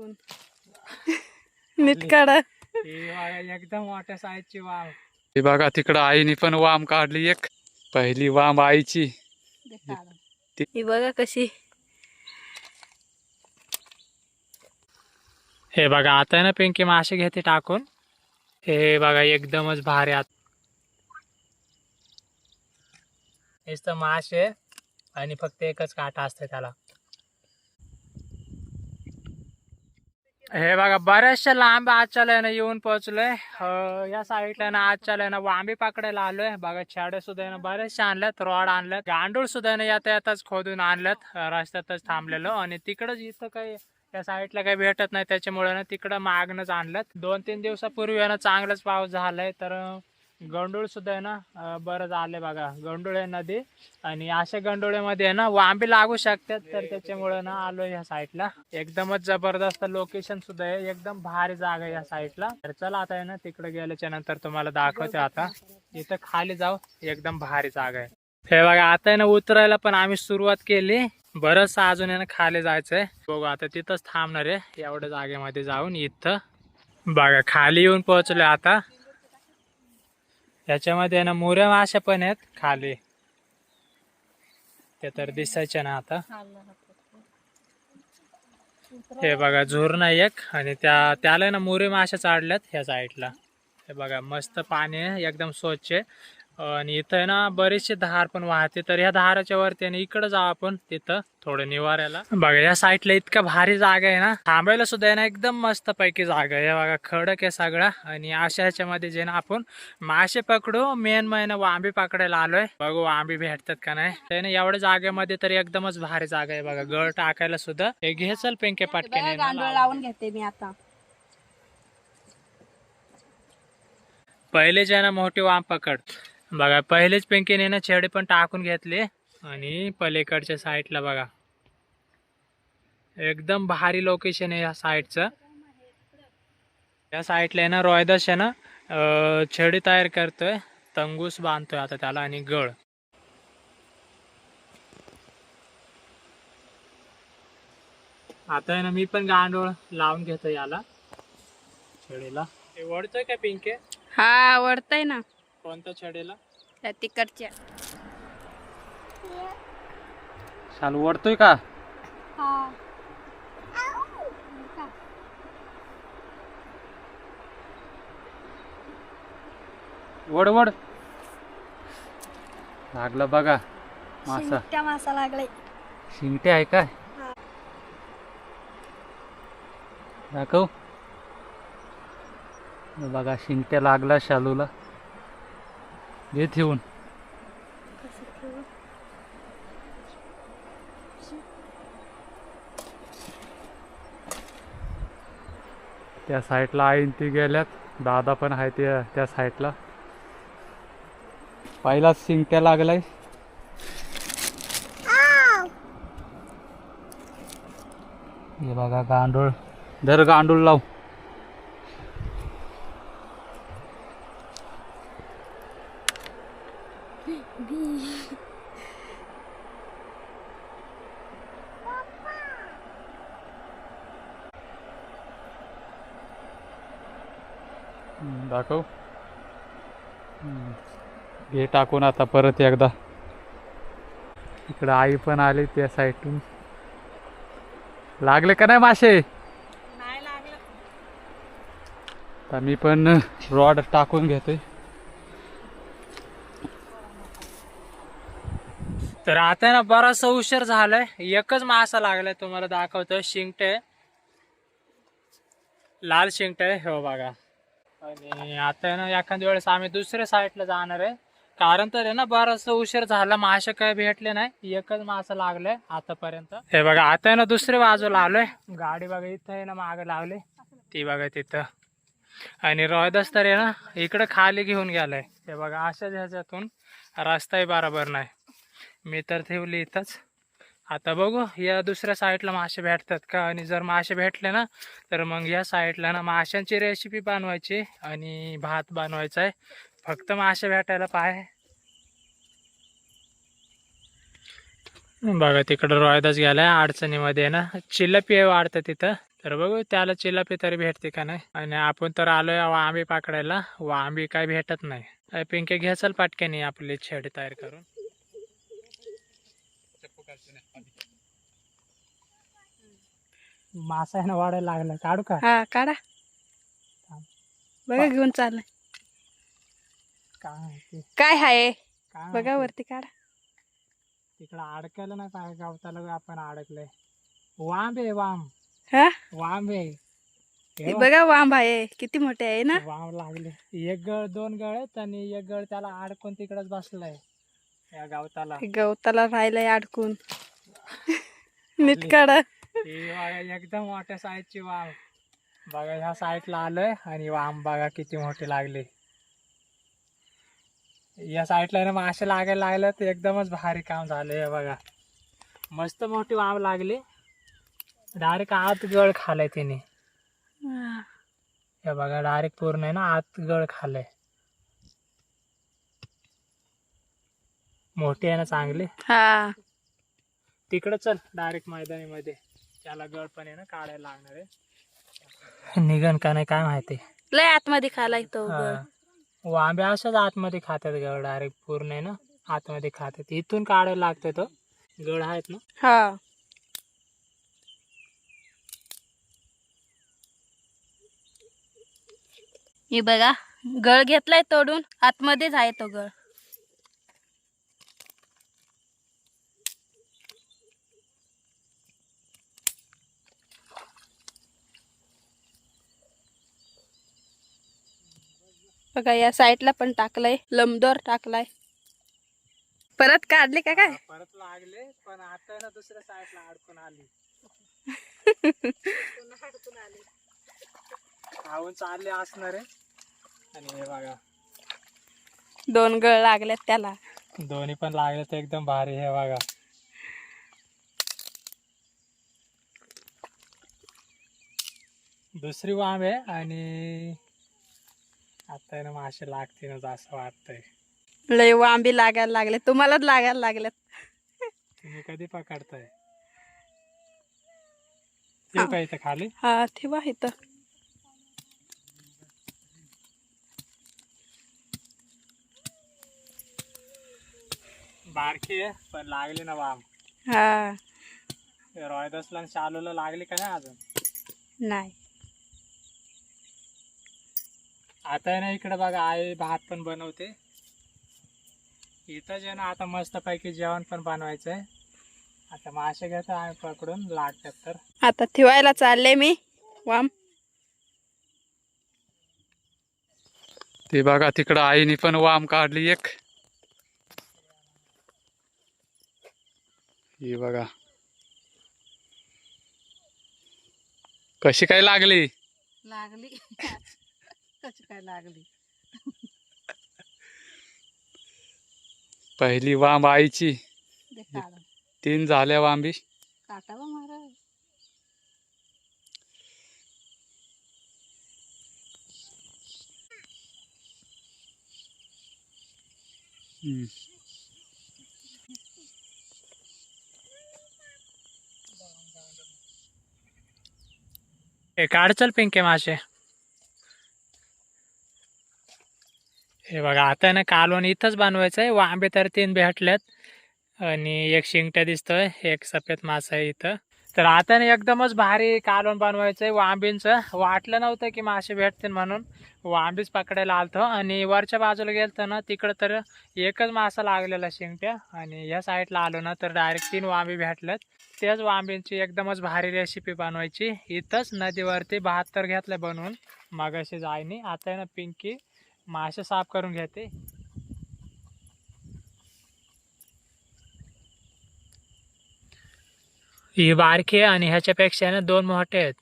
टाकून. नीट काढा. एकदम मोठ्या साईजची वाम ही बघा तिकडं आईने पण वाम काढली एक. पहिली वाम आईची. ही बघा कशी. हे बघा आता आहे ना पिंकी मासे घेते टाकून. हे बघा एकदमच भारी आत हेच तर मासे. आणि फक्त एकच काटा असते त्याला. हे बघा बऱ्याचशा लांब आजच्याला ना येऊन पोहोचलोय. हो, या साईडला ना आजच्याला ना वांबी पाकडायला आलोय. बघा छाडे सुद्धा ना बरेचसे आणल्यात रॉड आणल्यात गांडूळ सुद्धा ना येता येताच खोदून आणल्यात. रस्त्यातच थांबलेलो आणि तिकडंच इथं काही त्या साईडला काही भेटत नाही त्याच्यामुळे ना तिकडं मागणंच आणलं दोन तीन दिवसापूर्वी ना चांगलाच पाऊस झालाय तर गंडूळ सुद्धा आहे ना बरंच आले बघा. गंडूळ आहे नदी आणि अशा गंडोळ्यामध्ये आहे ना वांबे लागू शकतात. तर त्याच्यामुळे ना आलो या साईडला. एकदमच जबरदस्त लोकेशन सुद्धा आहे. एकदम भारी जागा आहे या साईडला. तर चला आता आहे ना तिकडे गेल्याच्यानंतर तुम्हाला दाखवते आता. इथं खाली जाऊ. एकदम भारी जागा आहे. हे बघा आता आहे ना उतरायला पण आम्ही सुरुवात केली. बरंच अजून आहे ना खाली जायचंय. बघू आता तिथंच थांबणार आहे. एवढ्या जागेमध्ये जाऊन इथं. बघा खाली येऊन पोहोचलोय आता. याच्यामध्ये ना मोऱ्या माशा पण आहेत खाली. ते तर दिसायचे ना आता. हे बघा झुरण एक आणि त्या त्याला ना मोरे माशा चाडल्यात ह्या साईडला हे बघा मस्त पाणी आहे एकदम स्वच्छ आहे. आणि इथं आहे ना बरेचसे धार पण वाहते. तर ह्या धाराच्या वरती ना इकडं जाऊ आपण तिथं थोडं निवाऱ्याला. बघा या साईडला इतका भारी जागा आहे ना. थांबायला सुद्धा आहे ना एकदम मस्त पैकी जागा आहे. बघा खडक आहे सगळा. आणि अशा ह्याच्यामध्ये जे ना आपण मासे पकडू मेन महिना वांबी पकडायला आलोय. बघू वांबी भेटतात का नाही. ते ना एवढ्या जागेमध्ये तर एकदमच भारी जागा आहे बघा. गळ टाकायला सुद्धा. हे घे चल पिंके गांडूळ लावून. घेते मी आता. पहिले जे ना मोठी वाम पकड. बघा पहिलेच पिंकीने ना छेडे पण टाकून घेतले आणि पलीकडच्या साईडला बघा. एकदम भारी लोकेशन आहे या साईडचं या साईडला आहे ना रोयदास आहे ना छेडी तयार करतोय. तंगूस बांधतोय आता त्याला आणि गळ. आता आहे ना मी पण गांडोळ लावून घेतो याला. छेडीला. हे वडतोय का पिंके? हा आवडतंय ना. कोणत्या छेडीला? त्या तिकडच्या. शाल वडतोय का? वड वड लागलं बघा मासा. त्या मासा लागलाय. शिंगटे आहे काय? दाखव. बघा शिंगट्या लागला शालूला. घे ठेवून. त्या साईडला आईन ती गेल्यात. दादा पण आहे ते त्या साईडला पहिलाच शिंगट्या लागलाय. हे बघा गांडूळ. धर गांडूळ लाव हम्म, दाखव हम्म. घे टाकून आता परत एकदा. इकडं आई पण आली त्या साईडून. लागले का नाही मासे? नाही लागलं. तर मी पण रॉड टाकून घेतोय. तर आता ना बराचसा उशीर झालाय. एकच मासा लागलाय तुम्हाला दाखवतोय शिंगटे. लाल शिंगटे हो बघा. आणि आता आहे ना एखाद्या वेळेस आम्ही दुसऱ्या साईडला जाणार आहे. कारण तर आहे ना बराचसा उशीर झाला मासे काय भेटले नाही. एकच मासा लागलाय आतापर्यंत. हे बघा आता आहे ना दुसऱ्या बाजूला आलोय गाडी बघा इथं आहे ना मागे लावली. ती बघा तिथं. आणि रोहिदास तर आहे ना इकडं खाली घेऊन गेलाय. हे बघा अशाच ह्याच्यातून रस्ताही बरोबर नाही. मी तर ठेवली इथंच. आता बघू या दुसऱ्या साईडला मासे भेटतात का? आणि जर मासे भेटले ना तर मग या साईडला ना माशांची रेसिपी बनवायची आणि भात बनवायचा आहे. फक्त मासे भेटायला पाय. बघा तिकडं रोयदास गेलाय अडचणीमध्ये ना. चिल्लपी वाढतं तिथं. तर बघू त्याला चिलापी तरी भेटते का नाही? आणि आपण तर आलोय आंबी पाकडायला. आंबी काय भेटत नाही. पिंके घे चल पाटक्याने आपली छेड तयार करून. मासा वाढायला लागला. काढू का? हा काढा. बघा घेऊन चाललाय. काय काय हाय काय बघा माहिती. वरती काढा. तिकडं अडकायला नाही पाहिजे गावताला आपण अडकलंय. वांब आहे वाम हा? वांब आहे. हे हे बघ, बघा वांब आहे. किती मोठे आहे ना? वाम लागले. एक गळ दोन गळ आहेत आणि एक गळ त्याला अडकून तिकडच बसलाय. या गावताला. गवताला राहिलंय अडकून. नीट काढा. ही बघा एकदम मोठ्या साईजची वाम बघा ह्या साईडला आलोय आणि वाम बघा किती मोठी लागली. या साईडला ना मासे लागायला लागले तर एकदमच भारी काम झालं हे बघा. मस्त मोठी वाम लागली. डायरेक्ट आत गळ खालाय तिने. हा. बघा डायरेक्ट पूर्ण आहे ना आत गळ खाल्लंय मोठी आहे ना चांगली. हा. तिकडं चल डायरेक्ट मैदानीमध्ये. त्याला गळ पण आहे ना काढायला लागणार आहे. निघन का नाही काय माहिती लय आतमध्ये खालाय तो वांब्या अशाच वांबे असंच आतमध्ये खातात गळ डायरेक्ट पूर्ण आहे ना? आतमध्ये खातात. इथून काढायला लागतं तो. गळ आहेत ना? हा. हे बघा गळ घेतलाय तोडून आतमध्येच आहे तो गळ. बघा या साईडला पण टाकलाय. लंबदोर टाकलाय. परत काढले का काय? परत लागले पण आता ना दुसऱ्या साईडला अडकून आली. खाऊन चालले असणार आहे. आणि हे बघा. दोन गळ लागल्यात त्याला. दोन्ही पण लागले तर एकदम भारी हे बघा. दुसरी वाम आहे आणि आता आहे ना मासे लागतीलच असं वाटतंय. लय वांबी लागायला लागले. तुम्हालाच लागायला लागल्यात तुम्ही कधी पकडताय? का इथं खाली? हा ठेवा इथं. बारकी आहे पण लागली ना वाम हा. रोहिदासला आणि शालूला लागली का नाही अजून? नाही. आता ना इकडे बघा आई भात पण बनवते. इथं जे ना आता मस्त पैकी जेवण पण बनवायचं आहे आता मासे घेतो आम्ही पकडून लागतात तर. आता ठेवायला चालले मी वाम. ते बघा तिकडं आईने पण वाम काढली एक. ही बघा. कशी काय लागली? लागली. कशी काय लागली? पहिली वांब आईची. तीन झाल्या वांबी. काटावा महाराज. हम्म. हे काढ चल पिंके मासे हे बघा आता आहे ना कालवण इथंच बनवायचं आहे. वांबे तर तीन भेटल्यात. आणि एक शिंगट्या दिसतोय एक सफेद मासा आहे इथं. तर आता ना एकदमच भारी कालवण बनवायचं आहे वांबींचं. वाटलं नव्हतं की मासे भेटतील म्हणून वांबीच पकडायला आलतो. आणि वरच्या बाजूला गेलतो ना तिकडं तर एकच मासा लागलेला शिंगट्या. आणि या साईडला आलो ना तर डायरेक्ट तीन वांबी भेटल्यात. त्याच वांबींची एकदमच भारी रेसिपी बनवायची. इथंच नदीवरती बहात्तर घेतलं बनवून. मगाशी जायनी. आता आहे ना पिंकी मासे साफ करून घेते. ही बारकी आहे आणि ह्याच्यापेक्षा ना दोन मोठे आहेत.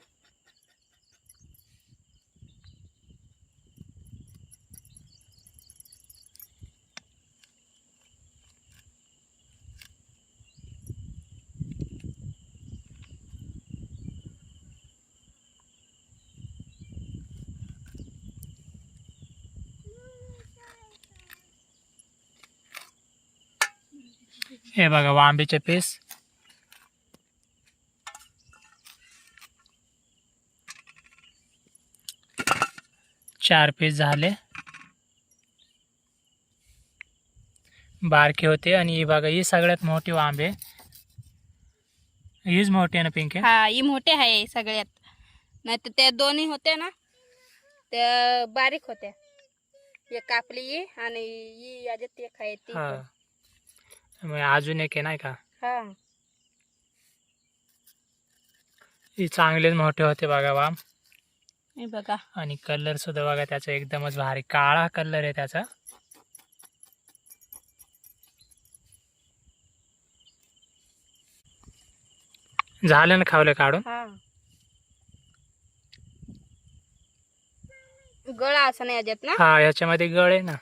हे बघा वांबीचे पीस. चार पीस झाले. बारके होते आणि ही बघा ही सगळ्यात मोठी वांबे हीच मोठी आहे ना पिंके? हा ही मोठे आहे सगळ्यात. नाही तर त्या दोन्ही होत्या ना त्या बारीक होत्या. एक कापली आणि ही याच्यात एक आहे ती. मग अजून एक आहे नाही का? हा. ही चांगलेच मोठे होते बघा वाम. हे बघा. आणि कलर सुद्धा बघा त्याचा एकदमच भारी. काळा कलर आहे त्याचा. झालं ना खावलं काढून? हा. गळा असं नाही याच्यात ना? हा याच्यामध्ये गळ आहे ना.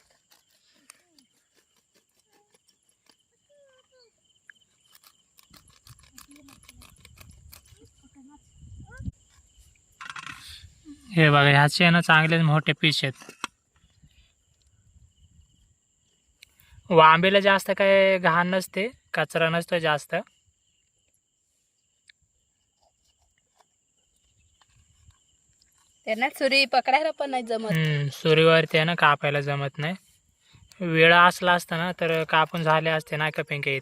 हे बघा ह्याचे आहे ना चांगलेच मोठे पीस आहेत. वांबीला जास्त काय घाण नसते कचरा नसतो जास्त. त्यांना सुरी पकडायला पण नाही जमत. हम्म सुरीवरती आहे ना कापायला जमत नाही. वेळ असला असता ना तर कापून झाले असते ना का पिंके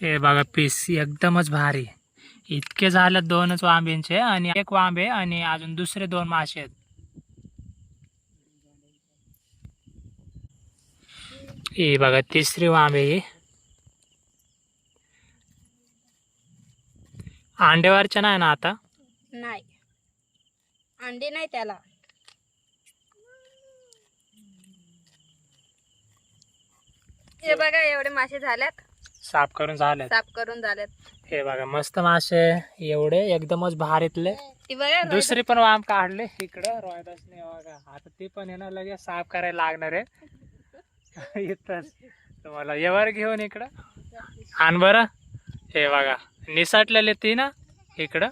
हे बघा पीस एकदमच भारी. इतके झाले दोनच वांब्यांचे आणि एक वांबे आणि अजून दुसरे दोन मासे आहेत. हे बघा तिसरी वांबे ही. नाही ना आता? नाही. अंडे नाही त्याला. हे बघा एवढे मासे झाल्यात. साफ करून झाले साफ करून झाल्यात. हे बघा मस्त मासे एवढे एकदमच भारीतले ती बघा दुसरी पण वाम काढले इकडं रोहिदासने बघा. आता ती पण आहे ना लगेच साफ करायला लागणार आहे. इथंच. तुम्हाला येवर घेऊन इकडं. आण बरं. हे बघा निसटलेले ती ना इकडं.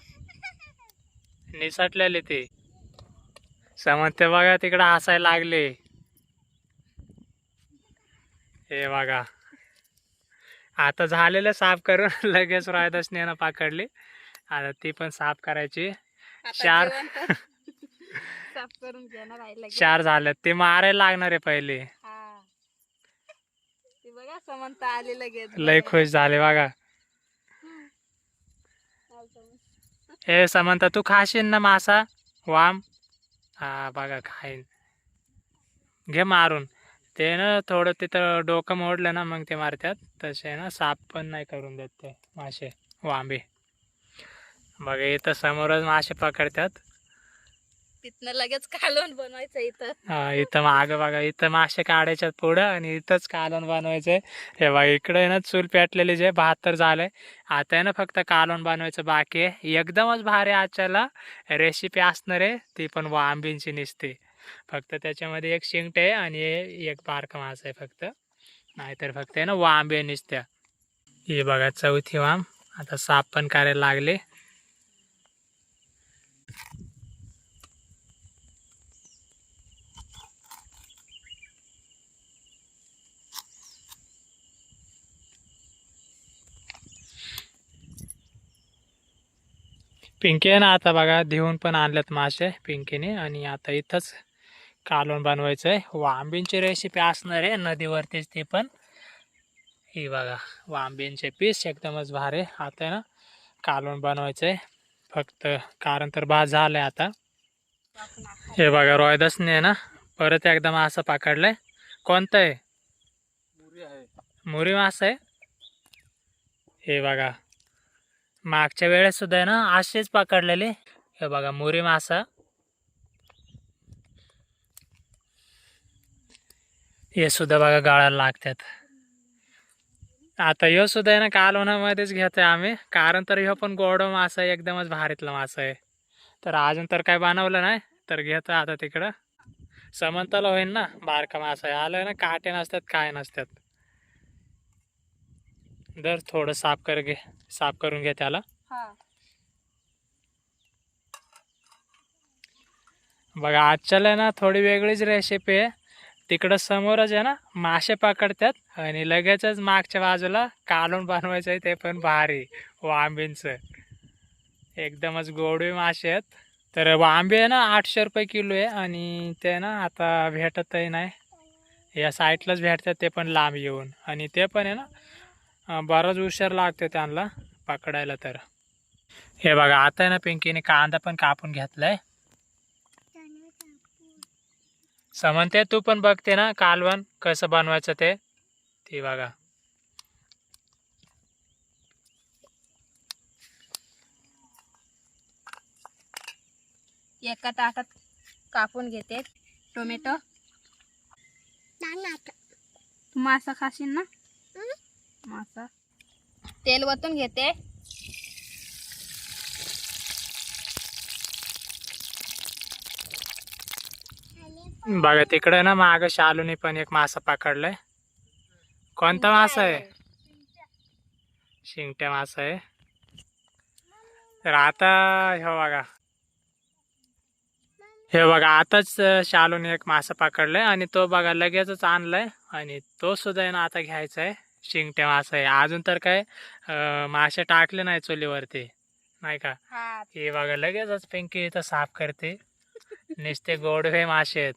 निसटलेले ती. समजते बघा तिकडं हसायला लागले. हे बघा. आता झालेलं साफ करून लगेच रोहिदासने ना पकडली. आता ती पण साफ करायची. चार. साफ करून घेणार. चार झाल्यात ते मारायला लागणार आहे पहिले. ती बघा समंत आली लगेच. लय खुश झाले बघा. हे समंता तू खाशील ना मासा? वाम? हा बघा खाईन. घे मारून. ते ना थोडं तिथं डोकं मोडलं ना मग ते मारतात. तसे ना साफ पण नाही करून देत ते मासे वांबे. बघा इथं समोरच मासे पकडतात. तिथनं लगेच कालवण बनवायचं इथं. हा इथं मागं बघा इथं मासे काढायच्यात पुढं आणि इथंच कालवण बनवायचंय. हे बघा इकडे आहे ना चूल पेटलेली जे बहात्तर झालंय. आता आहे ना फक्त कालवण बनवायचं बाकी आहे. एकदमच भारी आजच्याला रेसिपी असणार आहे ती पण वांबींची निसते. फक्त त्याच्यामध्ये एक शिंगट आहे आणि एक बारका मास आहे फक्त. नाहीतर फक्त आहे ना वांबे नुसत्या. हे बघा चौथी वाम आता साफ पण करायला लागले. पिंकी आहे ना आता बघा देऊन पण आणल्यात मासे पिंकीने आणि आता इथंच कालवण बनवायचं आहे वांबींची रेसिपी असणार आहे नदीवरतीच ते पण. हे बघा वांबींचे पीस एकदमच भारी. आता आहे ना कालवण बनवायचं आहे फक्त कारण तर भात झालं आहे आता. हे बघा रोयदासने ना परत एकदम असं पकडलंय. कोणतं आहे? मुरी मास आहे. हे बघा मागच्या वेळेस सुद्धा आहे ना असेच पकडलेले. हे बघा मुरी मासा. हे सुद्धा बघा गाळायला लागतात. आता ह्यो सुद्धा आहे ना कालवणामध्येच घेतोय आम्ही. कारण तर ह्यो पण गोड मासा आहे एकदमच भारीतला मासा आहे. तर अजून तर काय बनवलं नाही तर घेतो आता तिकडं. समंतला होईल ना बारका मासा आहे. आलं ना काटे नसतात काय नसतात. दर थोडं साफ कर घे साफ करून घे त्याला. हा. बघा आजच्याला आहे ना थोडी वेगळीच रेसिपी आहे. तिकडं समोरच आहे ना मासे पकडतात आणि लगेचच मागच्या बाजूला कालून बनवायचं आहे ते पण भारी वांबींचं. एकदमच गोडवे मासे आहेत. तर वांबे आहे ना आठशे रुपये किलो आहे आणि ते ना आता भेटतही नाही. या साईडलाच भेटतात ते पण लांब येऊन. आणि ते पण आहे ना बराच उशीर लागतो त्यांना पकडायला तर. हे बघा आता आहे ना पिंकीने कांदा पण कापून घेतलाय. समनते तू पण बघते ना कालवण कसं बनवायचं ते. ते बघा. एका ताटात कापून घेते टोमॅटो. मासा खाशील ना? मासा. तेल वतून घेते. बघा तिकडे ना माग शालूने पण एक मासा पकडलाय. कोणता मासा आहे? शिंगट्या. मासा आहे. तर आता हे बघा. हे बघा आताच शालूने एक मासा पकडलाय आणि तो बघा लगेचच आणलाय आणि तो सुद्धा आहे ना आता घ्यायचा आहे शिंगट्या मासा आहे. अजून तर काय मासे टाकले नाही चुलीवरती. नाही का? हा. हे बघा लगेचच पिंकी इथं साफ करते. नुसते गोडवे मासे आहेत.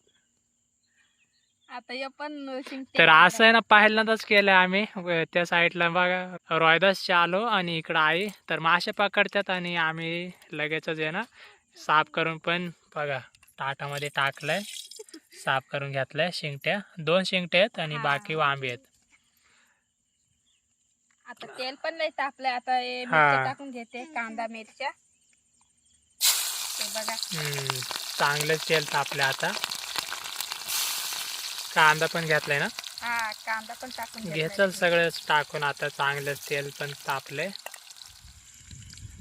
आता पण शिंगटे तर असं आहे. ना पहिल्यांदाच केलं आम्ही व त्या साईडला बघा रोयदासचे आलो आणि इकडं आई. तर मासे पकडतात आणि आम्ही लगेचच आहे ना साफ करून पण बघा ताटामध्ये टाकलंय साफ करून घेतलंय शिंगट्या दोन शिंगट्या आहेत आणि हा. बाकी वांबे आहेत. आता तेल पण नाही तापलंय आता हे हा. मिरच्या टाकून घेते कांदा मिरच्या. बघा. हम्म, चांगलंच तेल तापलं आता. कांदा पण घेतलाय ना? हा कांदा पण टाकून घेतलाय. घेचल सगळंच टाकून आता चांगलंच तेल पण तापले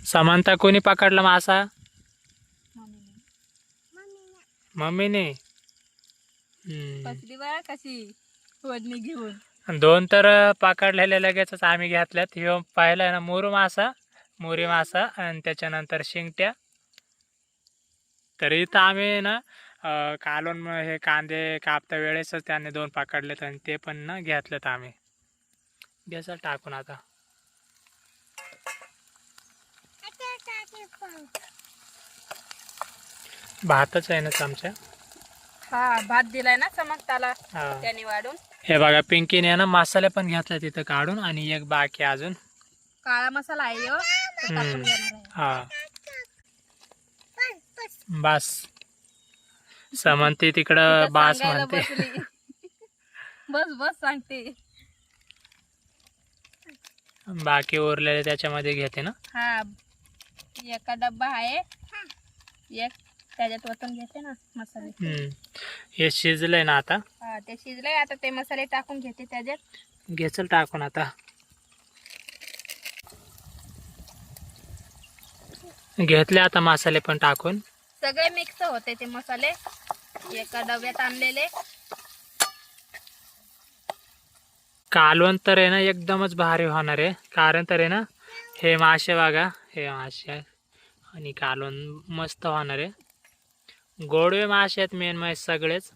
समानता कोणी पकडला मासा? मम्मीने. कशी? वडणी घेऊन. दोन तर पकडलेले लगेचच आम्ही घेतल्यात. ह्यो पाहिलाय ना मोरू मासा? मोरी मासा आणि त्याच्यानंतर शिंगट्या. तर इथं आम्ही ना म- हे कांदे कापता वेळेसच त्याने दोन पकडलेत आणि ते पण ना घेतलेत आम्ही. घ्यायचं टाकून आता. भातच आहे ना चमचा? हा भात दिलाय ना समजताला हा. त्याने वाढून. हे बघा पिंकीने ना मसाले पण घेतले तिथं काढून आणि एक बाकी अजून. काळा मसाला आहे ह्यो. तो टाकून हम्म. घेणार आहे. हा. बास. समंती तिकडं बास म्हणते. बस बस सांगते. बाकी उरलेले त्याच्यामध्ये घेते ना? हा एका डब्बा आहे. एक त्याच्यात वतून घेते ना मसाले. हम्म. हे शिजलंय ना आता? हा ते शिजलंय. आता ते मसाले टाकून घेते त्याच्यात. घेचल टाकून आता. घेतले आता मसाले पण टाकून. सगळे मिक्स होते ते मसाले. एका डब्यात आणलेले. कालवण तर आहे ना एकदमच भारी होणार आहे. कारण तर आहे ना हे मासे बघा हे मासे. आणि कालवण मस्त होणार आहे. गोडवे मासे आहेत मेन मासे सगळेच.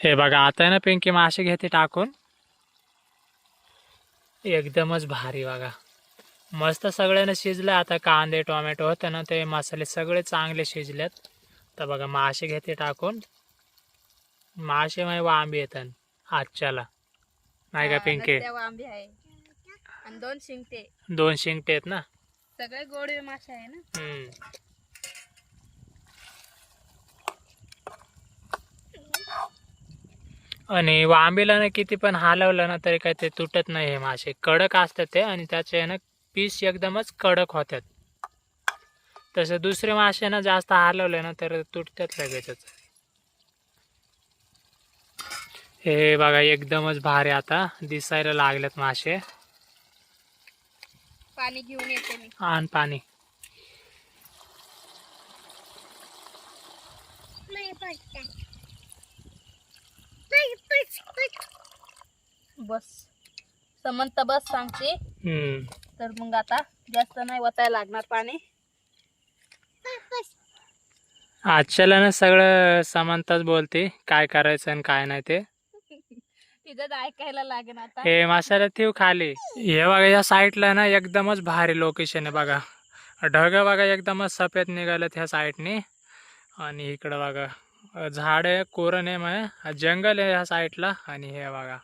हे बघा आता आहे ना पिंकी मासे घेते टाकून. एकदमच भारी बघा. मस्त सगळ्यांना शिजलं. आता कांदे टोमॅटो होते ना ते मसाले सगळे चांगले शिजलेत. तर बघा मासे घेते टाकून. मासे म्हणजे वांबी येतात आजच्याला. नाही का पिंके? रस्त्यावर आंबे आहे. आणि दोन शिंगटे. दोन शिंगटे आहेत ना? सगळे गोडवे मासे आहे ना? हम्म. आणि वांबीला ना किती पण हलवलं ना तरी काय ते तुटत नाही हे मासे. कडक असतात ते आणि त्याचे ना पीस एकदमच कडक होतात तसं दुसरे मासे ना जास्त हलवले ना तर तुटतात लगेचच. हे बघा एकदमच भारी आता दिसायला लागलेत मासे. पाणी घेऊन येते मी. आण पाणी. बस. समंत बस सांगते हम्म. तर मग आता जास्त नाही वतायला लागणार पाणी. आजच्याला ना सगळं समानताच बोलते काय करायचं आणि काय नाही ते. तिथं ऐकायला लागेल आता. हे मसाला ठेव खाली. हे बघा या साईडला ना एकदमच भारी लोकेशन आहे बघा. ढग बघा एकदमच सफेद निघालेत ह्या साईडने आणि इकडं बघा झाड आहे कोरण आहे. मग जंगल आहे ह्या साईडला आणि हे बघा.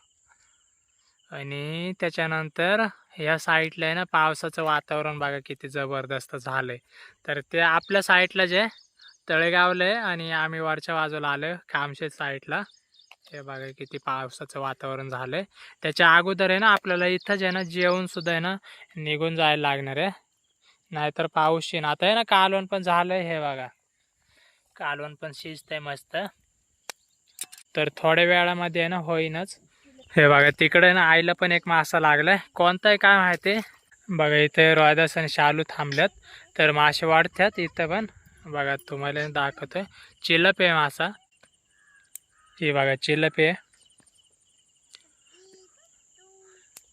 आणि त्याच्यानंतर ह्या साईडला आहे ना पावसाचं वातावरण बघा किती जबरदस्त झालंय. तर ते आपल्या साईडला जे तळेगावलं आहे आणि आम्ही वरच्या बाजूला आलो कामशेत साईडला हे बघा किती पावसाचं वातावरण झालंय. त्याच्या अगोदर आहे ना आपल्याला इथंच आहे ना जेवण सुद्धा आहे ना निघून जायला लागणार आहे. नाहीतर पाऊस येईन. आता आहे ना कालवण पण झालंय हे बघा. कालवण पण शिजतंय मस्त. तर थोड्या वेळामध्ये आहे ना होईनच. हे बघा तिकडे ना आईला पण एक मासा लागलाय. कोणता आहे काय माहिती? बघा इथे रोयदास आणि शालू थांबल्यात. तर मासे वाढतात इथं पण. बघा तुम्हाला दाखवतोय. चिलप आहे मासा. हे बघा चिलप आहे.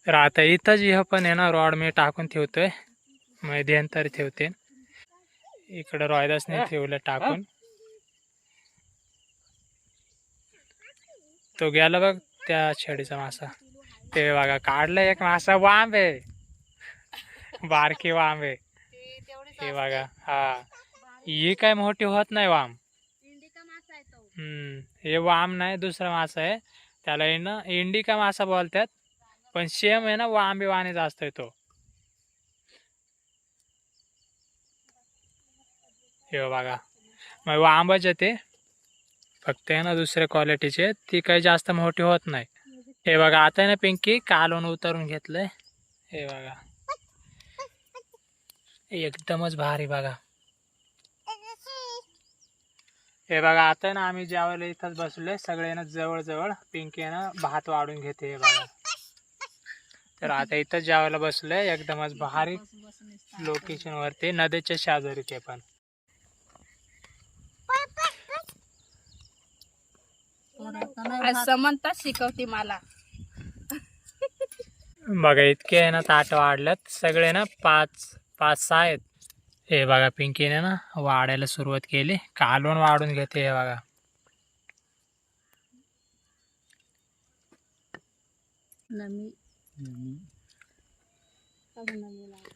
तर आता इथंच हे पण आहे ना रॉड मी टाकून ठेवतोय. मध्यंतर ठेवते. इकडं रॉयदासने ठेवलं टाकून. तो गेला बघ त्या छडीचा मासा. ते बघा काढलं एक मासा वांब आहे. बारकी वांब आहे. हे बघा हा. ही काय मोठी होत नाही वाम हम्म हे वाम नाही दुसरा मासा आहे. त्याला ना इंडिका मासा बोलतात पण सेम आहे ना वांबी वाणीचा जास्त तो. हे बघा. मग वांबच येते फक्त आहे ना दुसऱ्या क्वालिटीचे ती काही जास्त मोठी होत नाही. हे बघा आता आहे ना पिंकी कालवून उतरून घेतलंय. हे बघा. एकदमच भारी बघा. हे बघा आता ना आम्ही ज्यावेळेला इथंच बसलोय. सगळे ना जवळ जवळ पिंकी ना भात वाढून घेते हे बघा. तर आता इथंच ज्यावेळेला बसलोय. एकदमच भारी. लोकेशन वरती नदीच्या शेजारी ते पण. आज समंता शिकवते मला. बघा इतके आहे ना ताट वाढल्यात. सगळे ना पाच पाच सहा आहेत. हे बघा पिंकीने ना वाढायला सुरुवात केली. कालवण वाढून घेते हे बघा. नमी. सगळे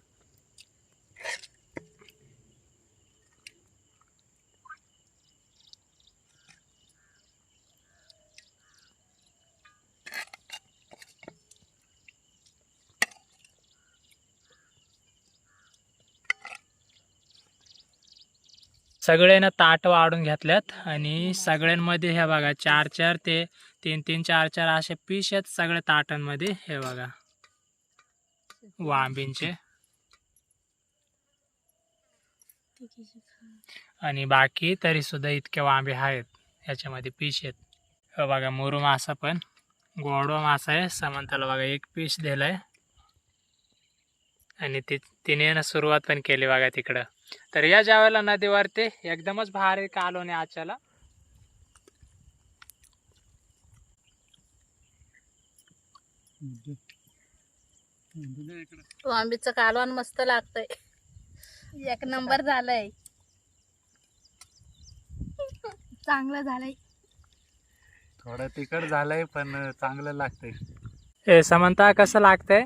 ना ताट वाढून घेतल्यात आणि सगळ्यांमध्ये हे बघा चार चार ते तीन तीन चार चार असे पीस आहेत सगळ्या ताटांमध्ये हे बघा. वांबींचे. आणि बाकी तरी सुद्धा इतके वांबे आहेत याच्यामध्ये पीस आहेत हे बघा मुरू मासा पण. गोडवा मासा आहे. समंताला बघा एक पीस दिलाय. आणि ती तिने ना सुरुवात पण केली बघा तिकडं. तर या जेवायला नदीवरती एकदमच भारी कालवणे आजच्याला. वांबीचं कालवण मस्त लागतंय. एक नंबर झालंय. चांगलं झालंय. थोडं तिखट झालंय पण चांगलं लागतंय. ए समंता कसं लागतंय?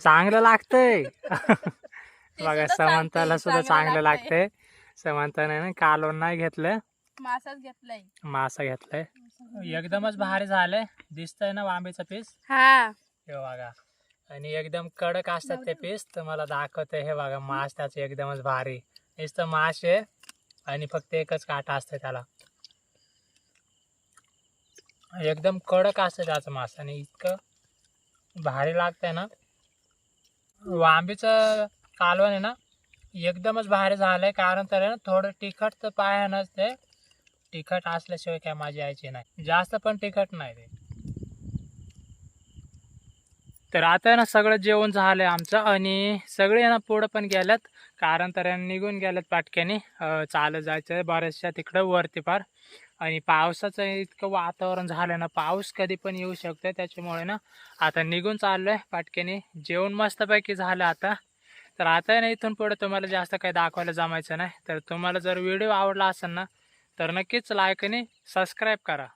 चांगलं लागतंय. बघा समंताला सुद्धा चांगलं लागतंय. समंताने ना कालवण नाही घेतलं. मासाच घेतलाय. मासा घेतलाय. एकदमच भारी झालंय. दिसतंय ना वांबीचं पीस? हा. हे बघा. आणि एकदम कडक असतात ते पीस. तुम्हाला दाखवते हे बघा मास त्याचं एकदमच भारी. नुसतं मास आहे आणि फक्त एकच काटा असते त्याला. एकदम कडक असतं त्याचं मास आणि इतकं भारी लागतंय ना. वांबीचं कालवण आहे ना एकदमच भारी झालं आहे कारण तर आहे ना थोडं तिखट तर पाय नसते तिखट असल्याशिवाय काय माझी यायची नाही. जास्त पण तिखट नाही ते. तर आता ना सगळं जेवण झालंय आमचं आणि सगळे ना पुढं पण गेल्यात. कारण तर निघून गेल्यात पाटक्याने. चालत जायचं आहे बऱ्याचशा तिकडं वरती पार. आणि पावसाचं इतकं वातावरण झालं ना पाऊस कधी पण येऊ शकतो त्याच्यामुळे ना आता निघून चाललोय पाटक्याने. जेवण मस्तपैकी झालं आता. तर आता नाही इथून पुढे तुम्हाला जास्त काही दाखवायला जमायचं नाही. तर तुम्हाला जर व्हिडिओ आवडला असेल ना तर नक्कीच लाईक आणि सबस्क्राईब करा.